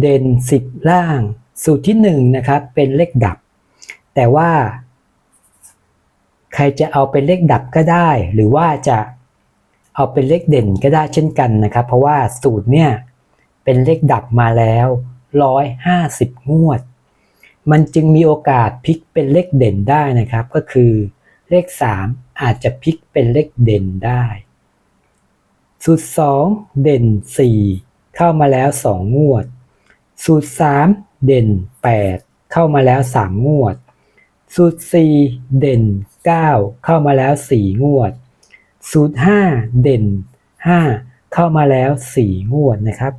เด่น 10 ล่าง สูตรที่1นะครับเป็นเลขดับ แต่ว่า ใครจะเอาเป็นเลขดับก็ได้ หรือว่าจะเอาเป็นเลขเด่นก็ได้เช่นกันนะครับ เพราะว่าสูตรเนี่ยเป็นเลขดับมาแล้ว 150 งวด มันจึงมีโอกาสพลิกเป็นเลขเด่นได้นะครับ ก็คือเลข 3 อาจจะพลิกเป็นเลขเด่นได้ สูตร 2 เด่น 4 เข้ามาแล้ว 2 งวด สูตร 3 เด่น 8 เข้ามาแล้ว 3 งวด สูตร 4 เด่น 9 เข้ามาแล้ว 4 งวด สูตร 5 เด่น 5 เข้ามาแล้ว 4 งวดนะครับ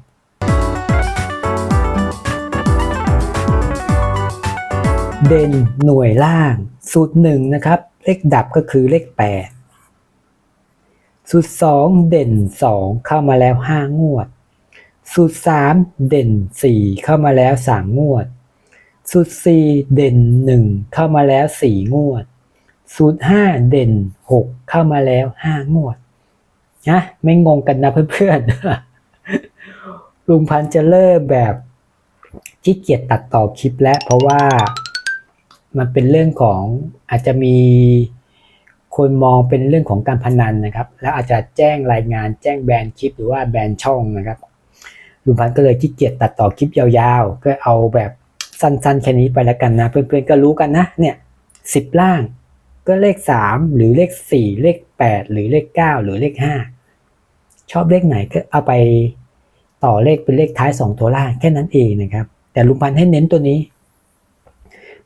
เด่นหน่วยล่าง สูตร 1 นะครับ เลขดับก็คือเลข 8 สูตร 2 เด่น 2 เข้ามาแล้ว 5 งวด สูตร3เด่น4เข้ามาแล้ว3งวด สูตร4เด่น1เข้ามาแล้ว4งวด สูตร5เด่น6เข้ามาแล้ว5งวดนะไม่งงกันนะเพื่อนๆ ลุงพันจะเริ่มแบบขี้เกียจตัดต่อคลิปแล้ว เพราะว่ามันเป็นเรื่องของอาจจะมีคนมองเป็นเรื่องของการพนันนะครับ แล้วอาจจะแจ้งรายงานแจ้งแบนคลิปหรือว่าแบนช่องนะครับ ลุงพันก็เลยขี้เกียจตัดต่อคลิปยาวๆ ก็เอาแบบสั้นๆแค่นี้ไปแล้วกันนะ เพื่อนๆก็รู้กันนะเนี่ยสิบล่างก็เลขสามหรือเลขสี่เลขแปดหรือเลขเก้าหรือเลขห้าชอบเลขไหนก็เอาไปต่อเลขเป็นเลขท้ายสองตัวล่างแค่นั้นเองนะครับ แต่ลุงพันให้เน้นตัวนี้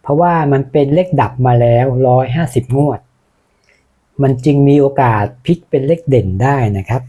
เพราะว่ามันเป็นเลขดับมาแล้วร้อยห้าสิบงวด มันจึงมีโอกาสพลิกเป็นเลขเด่นได้นะครับ